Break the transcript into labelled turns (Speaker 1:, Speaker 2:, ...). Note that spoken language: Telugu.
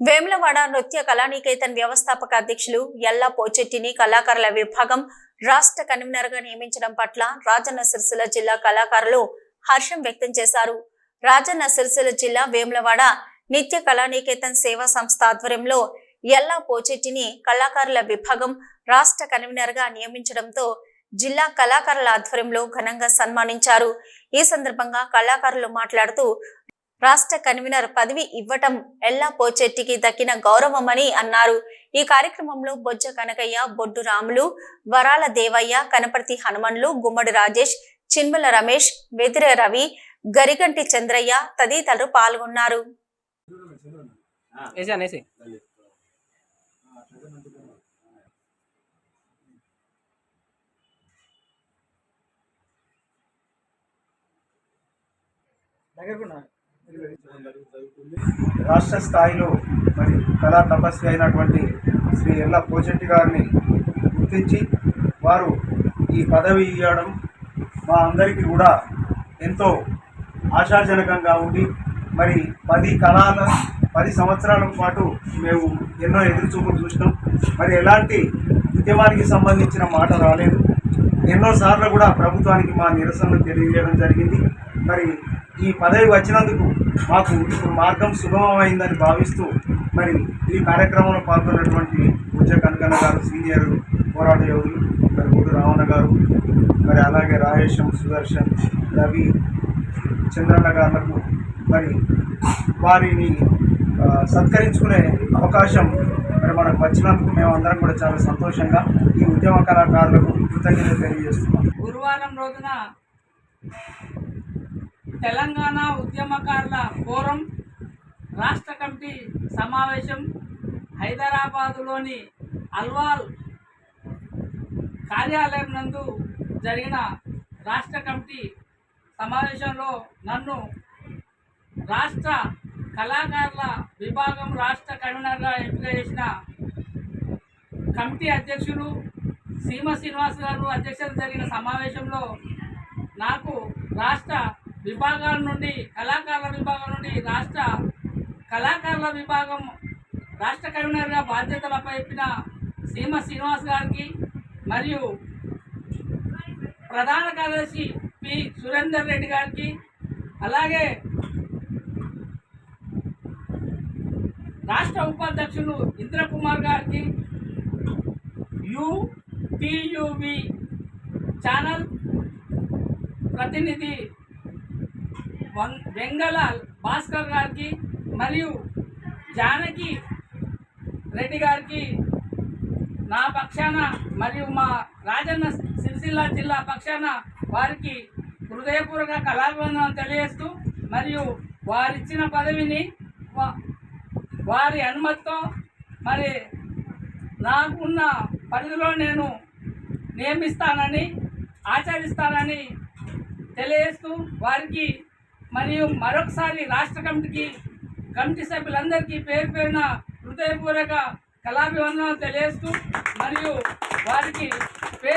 Speaker 1: వేములవాడ నృత్య కళానికేతన్ వ్యవస్థాపక అధ్యక్షులు ఎల్లా పోచెట్టిని కళాకారుల విభాగం రాష్ట్ర కన్వీనర్గా నియమించడం పట్ల రాజన్న సిరిసిల్ల జిల్లా కళాకారులు హర్షం వ్యక్తం చేశారు. రాజన్న సిరిసిల్ల జిల్లా వేములవాడ నిత్య కళానికేతన్ సేవా సంస్థ ఆధ్వర్యంలో ఎల్లా పోచెట్టిని కళాకారుల విభాగం రాష్ట్ర కన్వీనర్గా నియమించడంతో జిల్లా కళాకారుల ఆధ్వర్యంలో ఘనంగా సన్మానించారు. ఈ సందర్భంగా కళాకారులు మాట్లాడుతూ రాష్ట్ర కన్వీనర్ పదవి ఇవ్వటం ఎల్లా పోచెట్టికి దక్కిన గౌరవమని అన్నారు. ఈ కార్యక్రమంలో బొజ్జ కనకయ్య బొడ్డు రాములు వరాల దేవయ్య కనపర్తి హనుమన్లు గుమ్మడి రాజేష్ చిన్మల రమేష్ వెదిర రవి గరిగంటి చంద్రయ్య తదితరులు పాల్గొన్నారు.
Speaker 2: దగ్గరకున్నారు
Speaker 3: రాష్ట్ర స్థాయిలో మరి కళా తపస్వి అయినటువంటి శ్రీ ఎల్ల పోచెట్టి గారిని గుర్తించి వారు ఈ పదవి ఇవ్వడం మా అందరికీ కూడా ఎంతో ఆశాజనకంగా ఉండి మరి పది కళాల పది సంవత్సరాల పాటు మేము ఎన్నో ఎదురుచూపులు చూసినాం. మరి ఎలాంటి ఉద్యమానికి సంబంధించిన మాట రాలేదు. ఎన్నోసార్లు కూడా ప్రభుత్వానికి మా నిరసనలు తెలియజేయడం జరిగింది. మరి ఈ పదవి వచ్చినందుకు మాకు ఇప్పుడు మార్గం సుగమమైందని భావిస్తూ మరి ఈ కార్యక్రమంలో పాల్గొన్నటువంటి పూజ కనకన్న గారు సీనియర్ పోరాట యోధులు మరి గుడు రావణ గారు మరి అలాగే రాజేశం సుదర్శన్ రవి చంద్రన్న గారులకు మరి వారిని సత్కరించుకునే అవకాశం మరి మనకు వచ్చినందుకు మేమందరం కూడా చాలా సంతోషంగా ఈ ఉద్యమ కళాకారులకు కృతజ్ఞత తెలియజేస్తున్నాం.
Speaker 4: గురువారం రోజున తెలంగాణ ఉద్యమకారుల ఫోరం రాష్ట్ర కమిటీ సమావేశం హైదరాబాదులోని అల్వాల్ కార్యాలయం నందు జరిగిన రాష్ట్ర కమిటీ సమావేశంలో నన్ను రాష్ట్ర కళాకారుల విభాగం రాష్ట్ర కన్వీనర్గా ఎంపిక చేసిన కమిటీ అధ్యక్షులు సీమ శ్రీనివాస్ గారు అధ్యక్షత జరిగిన సమావేశంలో నాకు రాష్ట్ర విభాగాల నుండి కళాకారుల విభాగం నుండి రాష్ట్ర కళాకారుల విభాగం రాష్ట్ర కన్వీనర్గా బాధ్యతలు అప్పచెప్పిన సీమ శ్రీనివాస్ గారికి మరియు ప్రధాన కార్యదర్శి పి. సురేందర్ రెడ్డి గారికి అలాగే రాష్ట్ర ఉపాధ్యక్షులు ఇంద్రకుమార్ గారికి యుటియువి ఛానల్ ప్రతినిధి వెంగళ భాస్కర్ గారికి మరియు జానకి రెడ్డి గారికి నా పక్షాన మరియు మా రాజన్న సిరిసిల్ల జిల్లా పక్షాన వారికి హృదయపూర్వక కళాభివందనం తెలియజేస్తూ మరియు వారిచ్చిన పదవిని వారి అనుమతితో మరి నాకున్న పరిధిలో నేను నియమిస్తానని ఆచరిస్తానని తెలియజేస్తూ వారికి మరియు మరొకసారి రాష్ట్ర కమిటీకి కమిటీ సభ్యులందరికీ పేరు పేరున హృదయపూర్వక కళాభివందనాలు తెలియజేస్తూ మరియు వారికి పేరు